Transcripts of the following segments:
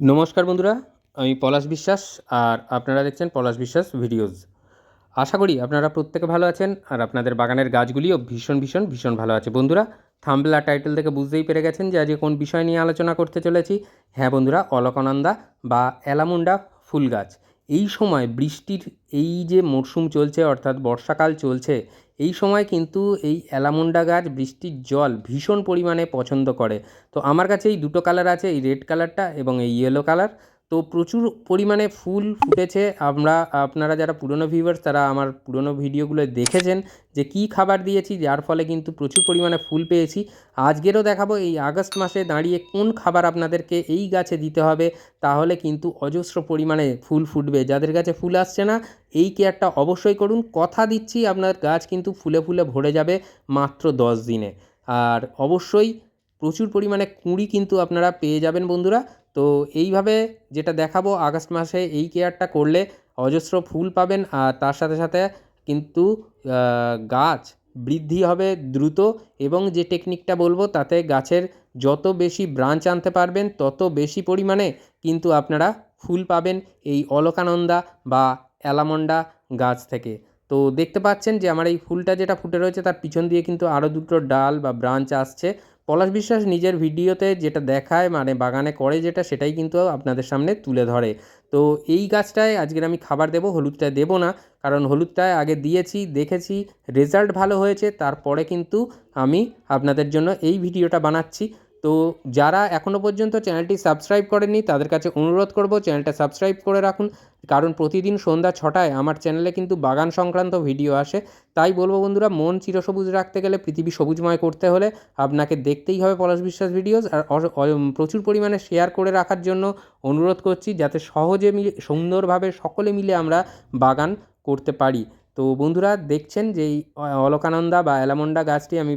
নমস্কার বন্ধুরা, আমি পলাশ বিশ্বাস আর আপনারা দেখছেন পলাশ বিশ্বাস ভিডিওস। আশা করি আপনারা প্রত্যেকে ভালো আছেন আর আপনাদের বাগানের গাছগুলিও ভীষণ ভীষণ ভীষণ ভালো আছে। বন্ধুরা থাম্বলা টাইটেল থেকে বুঝতেই পেরে গেছেন যে আজকে কোন বিষয় নিয়ে আলোচনা করতে চলেছি। হ্যাঁ বন্ধুরা, অলকানন্দা বা অ্যালামুন্ডা ফুল গাছ। এই সময় বৃষ্টির এই যে মরশুম চলছে অর্থাৎ বর্ষাকাল চলছে এই সময় কিন্তু এই অ্যালামুন্ডা গাছ, বৃষ্টির জল ভীষণ পরিমাণে পছন্দ করে। তো আমার কাছে এই দুটো কালার আছে, এই রেড কালারটা এবং এই ইয়েলো কালার তো প্রচুর পরিমাণে ফুল ফুটেছে। আমরা, আপনারা যারা পুরনো ভিউয়ার্স তারা আমার পুরনো ভিডিওগুলো দেখেছেন যে কী খাবার দিয়েছি, যার ফলে কিন্তু প্রচুর পরিমাণে ফুল পেয়েছি। আজকেরও দেখাবো এই আগস্ট মাসে দাঁড়িয়ে কোন খাবার আপনাদেরকে এই গাছে দিতে হবে, তাহলে কিন্তু অজস্র পরিমাণে ফুল ফুটবে। যাদের কাছে ফুল আসছে না, এই কেয়ারটা অবশ্যই করুন। কথা দিচ্ছি, আপনার গাছ কিন্তু ফুলে ফুলে ভরে যাবে মাত্র দশ দিনে। আর অবশ্যই প্রচুর পরিমাণে কুঁড়ি কিন্তু আপনারা পেয়ে যাবেন বন্ধুরা। তো এইভাবে যেটা দেখাবো, আগস্ট মাসে এই কেয়ারটা করলে অজস্র ফুল পাবেন আর তার সাথে সাথে কিন্তু গাছ বৃদ্ধি হবে দ্রুত এবং যে টেকনিকটা বলব তাতে গাছের যত বেশি ব্রাঞ্চ আনতে পারবেন, তত বেশি পরিমাণে কিন্তু আপনারা ফুল পাবেন এই অলকানন্দা বা অ্যালামন্ডা গাছ থেকে। তো দেখতে পাচ্ছেন যে আমার এই ফুলটা যেটা ফুটে রয়েছে তার পিছন দিয়ে কিন্তু আরও দুটো ডাল বা ব্রাঞ্চ আসছে। পলাশ বিশ্বাস নিজের ভিডিওতে যেটা দেখায় মানে বাগানে করে যেটা, সেটাই কিন্তু আপনাদের সামনে তুলে ধরে। তো এই গাছটায় আজকের আমি খাবার দেবো হলুদটায় দেবো না, কারণ হলুদটায় আগে দিয়েছি, দেখেছি রেজাল্ট ভালো হয়েছে, তারপরে কিন্তু আমি আপনাদের জন্য এই ভিডিওটা বানাচ্ছি। তো যারা এখনও পর্যন্ত চ্যানেলটি সাবস্ক্রাইব করেনি তাদের কাছে অনুরোধ করব, চ্যানেলটা সাবস্ক্রাইব করে রাখুন। কারণ প্রতিদিন সন্ধ্যা ছটায় আমার চ্যানেলে কিন্তু বাগান সংক্রান্ত ভিডিও আসে। তাই বলব বন্ধুরা, মন চিরসবুজ রাখতে গেলে পৃথিবী সবুজময় করতে হলে আপনাকে দেখতেই হবে পলাশ বিশ্বাস ভিডিওস। আর প্রচুর পরিমাণে শেয়ার করে রাখার জন্য অনুরোধ করছি যাতে সহজে মিলে, সুন্দরভাবে সকলে মিলে আমরা বাগান করতে পারি। তো বন্ধুরা, দেখছেন যে এই অলকানন্দা বা অ্যালামন্ডা গাছটি আমি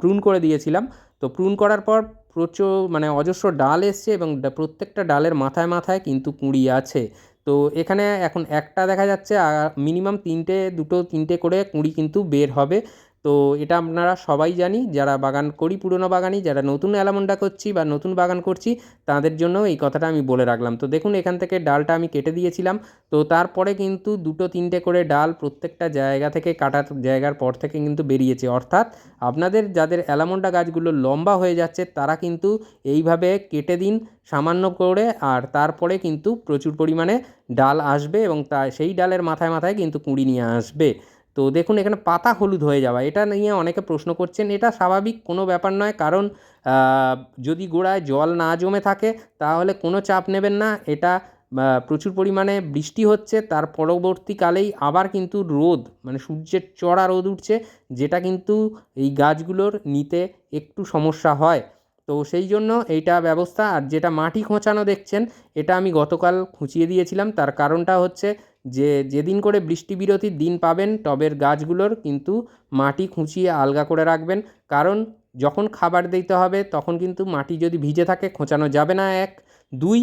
প্রুন করে দিয়েছিলাম। তো প্রুন করার পর প্রচুর মানে অজস্র ডাল এসছে এবং প্রত্যেকটা ডালের মাথায় মাথায় কিন্তু কুঁড়ি আছে। তো এখানে এখন একটা দেখা যাচ্ছে, আর মিনিমাম তিনটে, দুটো, তিনটে করে কুঁড়ি কিন্তু বের হবে। তো এটা আপনারা সবাই জানি, যারা বাগান করি, পুরনো বাগানি যারা নতুন অ্যালামন্ডা করছি বা নতুন বাগান করছি, তাদের জন্য এই কথাটা আমি বলে রাখলাম। তো দেখুন, এখান থেকে ডালটা আমি কেটে দিয়েছিলাম। তো তারপরে কিন্তু দুটো তিনটে করে ডাল প্রত্যেকটা জায়গা থেকে কাটার জায়গার পর থেকে কিন্তু বেরিয়েছে। অর্থাৎ আপনাদের যাদের অ্যালামন্ডা গাছগুলো লম্বা হয়ে যাচ্ছে, তারা কিন্তু এইভাবে কেটে দিন সামান্য করে, আর তারপরে কিন্তু প্রচুর পরিমাণে ডাল আসবে এবং তা, সেই ডালের মাথায় মাথায় কিন্তু কুঁড়ি নিয়ে আসবে। তো দেখুন, এখানে পাতা হলুদ হয়ে যাওয়া। এটা নিয়ে অনেকে প্রশ্ন করছেন। এটা স্বাভাবিক কোনো ব্যাপার নয়, কারণ যদি গোড়ায় জল না জমে থাকে, তাহলে কোনো চাপ নেবেন না। এটা প্রচুর পরিমাণে বৃষ্টি হচ্ছে, তার পরবর্তীকালেই আবার কিন্তু রোদ মানে সূর্যের চড়া রোদ উঠছে, যেটা কিন্তু এই গাছগুলোর নিতে একটু সমস্যা হয়। তো সেই জন্য এইটা ব্যবস্থা, আর যেটা মাটি খোঁচানো দেখছেন, এটা আমি গতকাল খুঁচিয়ে দিয়েছিলাম। তার কারণটা হচ্ছে যে যেদিন করে বৃষ্টি বিরতির দিন পাবেন টবের গাছগুলোর কিন্তু মাটি খুঁচিয়ে আলগা করে রাখবেন। কারণ যখন খাবার দিতে হবে তখন কিন্তু মাটি যদি ভিজে থাকে খোঁচানো যাবে না এক। দুই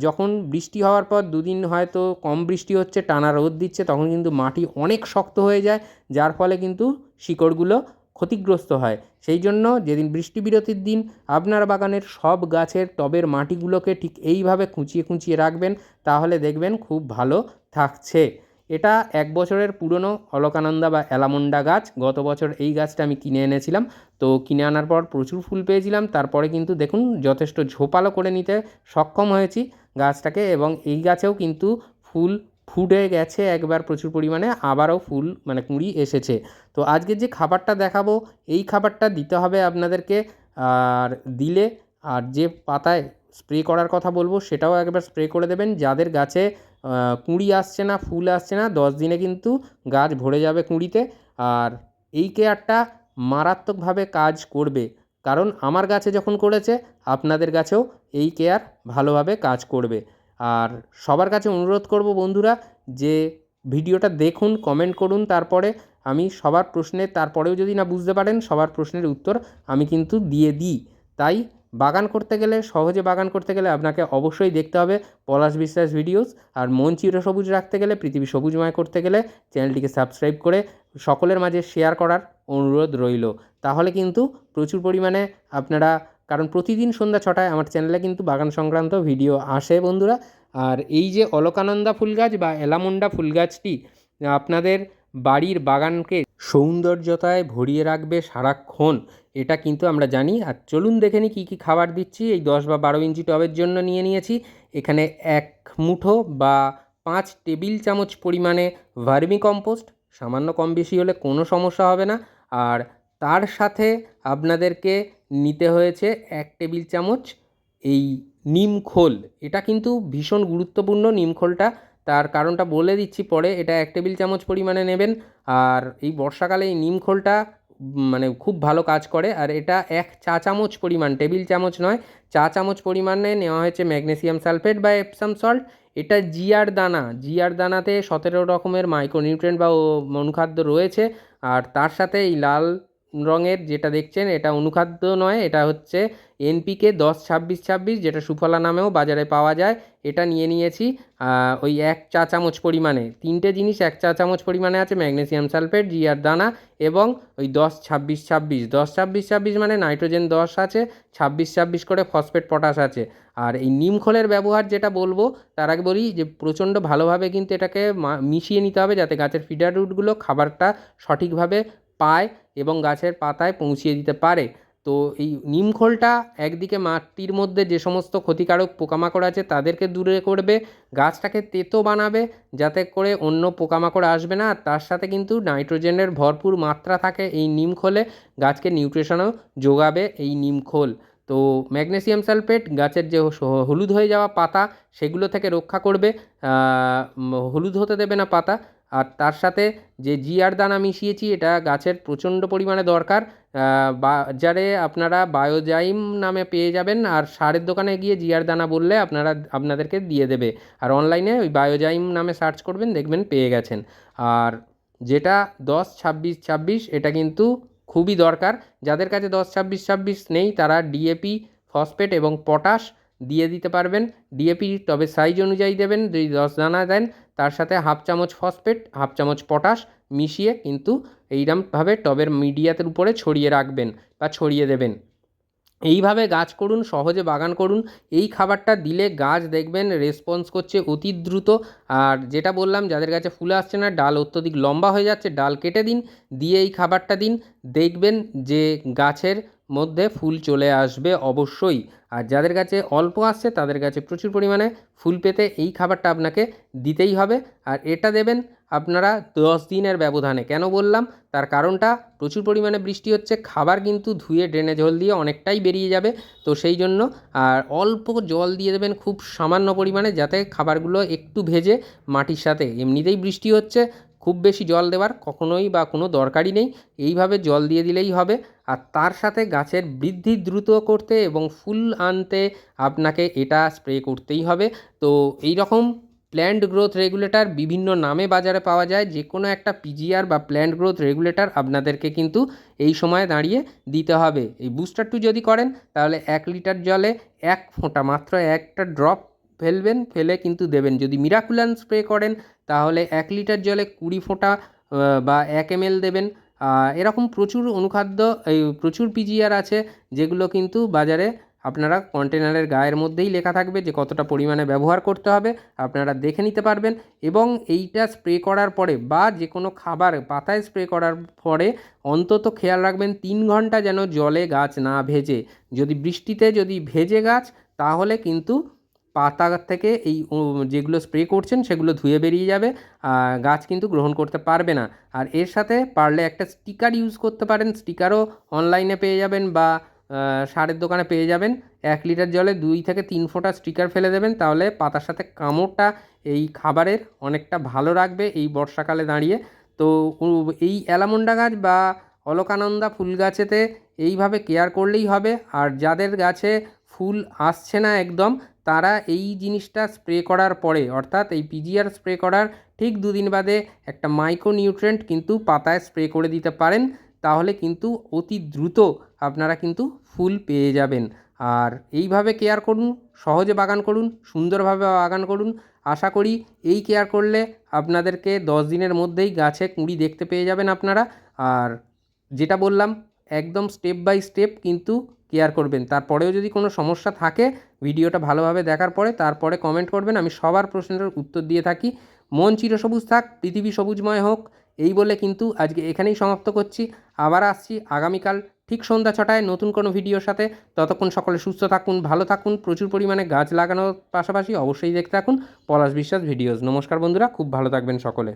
যখন বৃষ্টি হওয়ার পর দুদিন হয়তো কম বৃষ্টি হচ্ছে, টানা রোদ দিচ্ছে, তখন কিন্তু মাটি অনেক শক্ত হয়ে যায়, যার ফলে কিন্তু শিকড়গুলো ক্ষতিগ্রস্ত হয়। সেই জন্য যেদিন বৃষ্টি বিরতির দিন, আপনার বাগানের সব গাছের টবের মাটিগুলোকে ঠিক এইভাবে খুঁচিয়ে খুঁচিয়ে রাখবেন, তাহলে দেখবেন খুব ভালো থাকছে। এটা এক বছরের পুরনো অলকানন্দা বা অ্যালামন্ডা গাছ। গত বছর এই গাছটা আমি কিনে এনেছিলাম। তো কিনে আনার পর প্রচুর ফুল পেয়েছিলাম। তারপরে কিন্তু দেখুন, যথেষ্ট ঝোপালো করে নিতে সক্ষম হয়েছি গাছটাকে এবং এই গাছেও কিন্তু ফুল ফুটে গেছে একবার প্রচুর পরিমাণে, আবারও ফুল মানে কুঁড়ি এসেছে। তো আজকে যে খাবারটা দেখাবো, এই খাবারটা দিতে হবে আপনাদেরকে, আর দিলে, আর যে পাতায় স্প্রে করার কথা বলব, সেটাও একবার স্প্রে করে দেবেন। যাদের গাছে কুঁড়ি আসছে না, ফুল আসছে না, দশ দিনে কিন্তু গাছ ভরে যাবে কুঁড়িতে। আর এই কেয়ারটা মারাত্মকভাবে কাজ করবে। কারণ আমার গাছে যখন করেছে, আপনাদের গাছেও এই কেয়ার ভালোভাবে কাজ করবে। আর সবার কাছে অনুরোধ করব বন্ধুরা যে ভিডিওটা দেখুন কমেন্ট করুন, তারপরে আমি সবার প্রশ্নের তারপরেও যদি না বুঝতে পারেন সবার প্রশ্নের উত্তর আমি কিন্তু দিয়ে দিই। তাই বাগান করতে গেলে, সহজে বাগান করতে গেলে আপনাকে অবশ্যই দেখতে হবে পলাশ বিশ্বাস ভিডিওস আর মন চিরসবুজ রাখতে গেলে, পৃথিবী সবুজময় করতে গেলে চ্যানেলটিকে সাবস্ক্রাইব করে সকলের মাঝে শেয়ার করার অনুরোধ রইল। তাহলে কিন্তু প্রচুর পরিমাণে আপনারা কারণ প্রতিদিন সন্ধ্যা ছটায় আমার চ্যানেলে কিন্তু বাগান সংক্রান্ত ভিডিও আসে বন্ধুরা। আর এই যে অলকানন্দা ফুল গাছ বা এলামুন্ডা ফুল গাছটি আপনাদের বাড়ির বাগানকে সৌন্দর্যতায় ভরিয়ে রাখবে সারাক্ষণ, এটা কিন্তু আমরা জানি। আর চলুন দেখে নিই কী কী খাবার দিচ্ছি। এই দশ বা বারো ইঞ্চি টবের জন্য নিয়ে নিয়েছি। এখানে এক মুঠো বা পাঁচ টেবিল চামচ পরিমাণে ভার্মি কম্পোস্ট, সামান্য কম বেশি হলে কোনো সমস্যা হবে না। আর তার সাথে আপনাদেরকে নিতে হয়েছে এক টেবিল চামচ এই নিম খোল। এটা কিন্তু ভীষণ গুরুত্বপূর্ণ নিম খোলটা। তার কারণটা বলে দিচ্ছি পরে, এটা এক টেবিল চামচ পরিমাণে নেবেন। আর এই বর্ষাকালে এই নিম খোলটা মানে খুব ভালো কাজ করে। আর এটা এক চা চামচ পরিমাণ, টেবিল চামচ নয়, চা চামচ পরিমাণে নেওয়া হয়েছে ম্যাগনেসিয়াম সালফেট বা এপসাম সল্ট। এটা জিয়ার দানা, জিয়ার দানাতে সতেরো রকমের মাইক্রোনিউট্রেন্ট বা অনুখাদ্য রয়েছে। আর তার সাথে এই লাল রঙের যেটা দেখছেন, এটা অনুখাদ্য নয়, এটা হচ্ছে এনপিকে দশ ছাব্বিশ ছাব্বিশ, যেটা সুফলা নামেও বাজারে পাওয়া যায়, এটা নিয়ে নিয়েছি ওই এক চা চামচ পরিমাণে। তিনটে জিনিস এক চা চামচ পরিমাণে আছে, ম্যাগনেসিয়াম সালফেট জিয়ার দানা এবং ওই দশ ছাব্বিশ ছাব্বিশ। দশ ছাব্বিশ ছাব্বিশ মানে নাইট্রোজেন দশ আছে, ছাব্বিশ ছাব্বিশ করে ফসফেট, পটাশ আছে। আর এই নিমখোলের ব্যবহার যেটা বলব, তার আগে বলি যে প্রচণ্ড ভালোভাবে কিন্তু এটাকে মিশিয়ে নিতে হবে যাতে গাছের ফিডার রুটগুলো খাবারটা সঠিকভাবে পায় এবং গাছের পাতায় পৌঁছিয়ে দিতে পারে। তো এই নিমখোলটা একদিকে মাটির মধ্যে যে সমস্ত ক্ষতিকারক পোকামাকড় আছে তাদেরকে দূরে করবে, গাছটাকে তেতো বানাবে যাতে করে অন্য পোকামাকড় আসবে না। আর তার সাথে কিন্তু নাইট্রোজেনের ভরপুর মাত্রা থাকে এই নিমখোলে, গাছকে নিউট্রিশনও যোগাবে এই নিমখোল। তো ম্যাগনেসিয়াম সালফেট গাছের যে হলুদ হয়ে যাওয়া পাতা সেগুলো থেকে রক্ষা করবে। হলুদ হতে দেবে না পাতা। আর তার সাথে যে জিআর দানা মিশিয়েছি, এটা গাছের প্রচণ্ড পরিমাণে দরকার। বাজারে আপনারা বায়োজাইম নামে পেয়ে যাবেন আর সারের দোকানে গিয়ে জিআর দানা বললে আপনারা, আপনাদেরকে দিয়ে দেবে। আর অনলাইনে ওই বায়োজাইম নামে সার্চ করবেন, দেখবেন পেয়ে গেছেন। আর যেটা দশ ছাব্বিশ ছাব্বিশ, এটা কিন্তু খুবই দরকার। যাদের কাছে দশ ছাব্বিশ ছাব্বিশ নেই, তারা ডিএপি, ফসফেট এবং পটাশ দিয়ে দিতে পারবেন। ডিএপি, তবে সাইজ অনুযায়ী দেবেন। যদি দশ দানা দেন তার সাথে হাফ চামচ ফসফেট, হাফ চামচ পটাশ মিশিয়ে কিন্তু এইরকমভাবে টবের মিডিয়াতের উপরে ছড়িয়ে রাখবেন বা ছড়িয়ে দেবেন। এইভাবে গাছ করুন, সহজে বাগান করুন। এই খাবারটা দিলে গাছ দেখবেন রেসপন্স করছে অতি দ্রুত। আর যেটা বললাম, যাদের কাছে ফুল আসছে না, ডাল অত্যধিক লম্বা হয়ে যাচ্ছে, ডাল কেটে দিন, দিয়ে এই খাবারটা দিন। দেখবেন যে গাছের মধ্যে ফুল চলে আসবে অবশ্যই। আর যাদের কাছে অল্প আসছে, তাদের কাছে প্রচুর পরিমাণে ফুল পেতে এই খাবারটা আপনাকে দিতেই হবে। আর এটা দেবেন আপনারা দশ দিনের ব্যবধানে। কেন বললাম? তার কারণটা প্রচুর পরিমাণে বৃষ্টি হচ্ছে, খাবার কিন্তু ধুয়ে, ড্রেনে জল দিয়ে অনেকটাই বেরিয়ে যাবে। তো সেই জন্য আর অল্প জল দিয়ে দেবেন খুব সামান্য পরিমাণে যাতে খাবারগুলো একটু ভেজে মাটির সাথে। এমনিতেই বৃষ্টি হচ্ছে, খুব বেশি জল দেওয়ার কখনোই বা কোনো দরকারই নেই। এইভাবে জল দিয়ে দিলেই হবে। আর তার সাথে গাছের বৃদ্ধি দ্রুত করতে এবং ফুল আনতে আপনাকে এটা স্প্রে করতেই হবে। তো এই রকম প্ল্যান্ট গ্রোথ রেগুলেটর বিভিন্ন নামে বাজারে পাওয়া যায়। যে কোনো একটা পিজিআর বা প্ল্যান্ট গ্রোথ রেগুলেটর আপনাদেরকে কিন্তু এই সময়ে দাঁড়িয়ে দিতে হবে। এই বুস্টার টু যদি করেন, তাহলে এক লিটার জলে এক ফোঁটা মাত্র একটা ড্রপ ফেলবেন, ফেলে কিন্তু দেবেন। যদি মিরাকুলান স্প্রে করেন, তাহলে এক লিটার জলে কুড়ি ফোঁটা বা এক এম দেবেন। এরকম প্রচুর অনুখাদ্য, এই প্রচুর পিজিআর আছে, যেগুলো কিন্তু বাজারে আপনারা কন্টেনারের গায়ের মধ্যেই লেখা থাকবে যে কতটা পরিমাণে ব্যবহার করতে হবে, আপনারা দেখে নিতে পারবেন। এবং এইটা স্প্রে করার পরে বা যে কোনো খাবার পাতায় স্প্রে করার পরে অন্তত খেয়াল রাখবেন তিন ঘণ্টা যেন জলে গাছ না ভেজে। যদি বৃষ্টিতে যদি ভেজে গাছ, তাহলে কিন্তু পাতা থেকে এই যেগুলো স্প্রে করছেন সেগুলো ধুয়ে বেরিয়ে যাবে গাছ কিন্তু গ্রহণ করতে পারবে না। আর এর সাথে পারলে একটা স্টিকার ইউজ করতে পারেন স্টিকারও অনলাইনে পেয়ে যাবেন বা সারের দোকানে পেয়ে যাবেন। এক লিটার জলে দুই থেকে তিন ফোঁটা স্টিকার ফেলে দেবেন, তাহলে পাতার সাথে কামড়টা এই খাবারের অনেকটা ভালো রাখবে এই বর্ষাকালে দাঁড়িয়ে। তো এই অ্যালামন্ডা গাছ বা অলকানন্দা ফুল গাছেতে এইভাবে কেয়ার করলেই হবে। আর যাদের গাছে ফুল আসছে না একদম তারা এই জিনিসটা স্প্রে করার পরে, অর্থাৎ এই পিজিআর স্প্রে করার ঠিক দুদিন বাদে একটা মাইক্রো নিউট্রেন্ট কিন্তু পাতায় স্প্রে করে দিতে পারেন, তাহলে কিন্তু অতি দ্রুত আপনারা কিন্তু ফুল পেয়ে যাবেন। আর এইভাবে কেয়ার করুন, সহজে বাগান করুন, সুন্দরভাবে বাগান করুন। আশা করি এই কেয়ার করলে আপনাদেরকে দশ দিনের মধ্যেই গাছে কুঁড়ি দেখতে পেয়ে যাবেন আপনারা। আর যেটা বললাম, একদম স্টেপ বাই স্টেপ কিন্তু কেয়ার করবেন। তারপরেও যদি কোনো সমস্যা থাকে, ভিডিওটা ভালোভাবে দেখার পরে তারপরে কমেন্ট করবেন, আমি সবার প্রশ্নের উত্তর দিয়ে থাকি। মন চিরসবুজ থাক, পৃথিবী সবুজময় হোক, এই বলে কিন্তু আজকে এখানেই সমাপ্ত করছি। আবার আসছি আগামীকাল ঠিক সন্ধ্যা ছটায় নতুন কোনো ভিডিওর সাথে। ততক্ষণ সকলে সুস্থ থাকুন, ভালো থাকুন, প্রচুর পরিমাণে গাছ লাগানোর পাশাপাশি অবশ্যই দেখতে থাকুন পলাশ বিশ্বাস ভিডিওস। নমস্কার বন্ধুরা, খুব ভালো থাকবেন সকলে।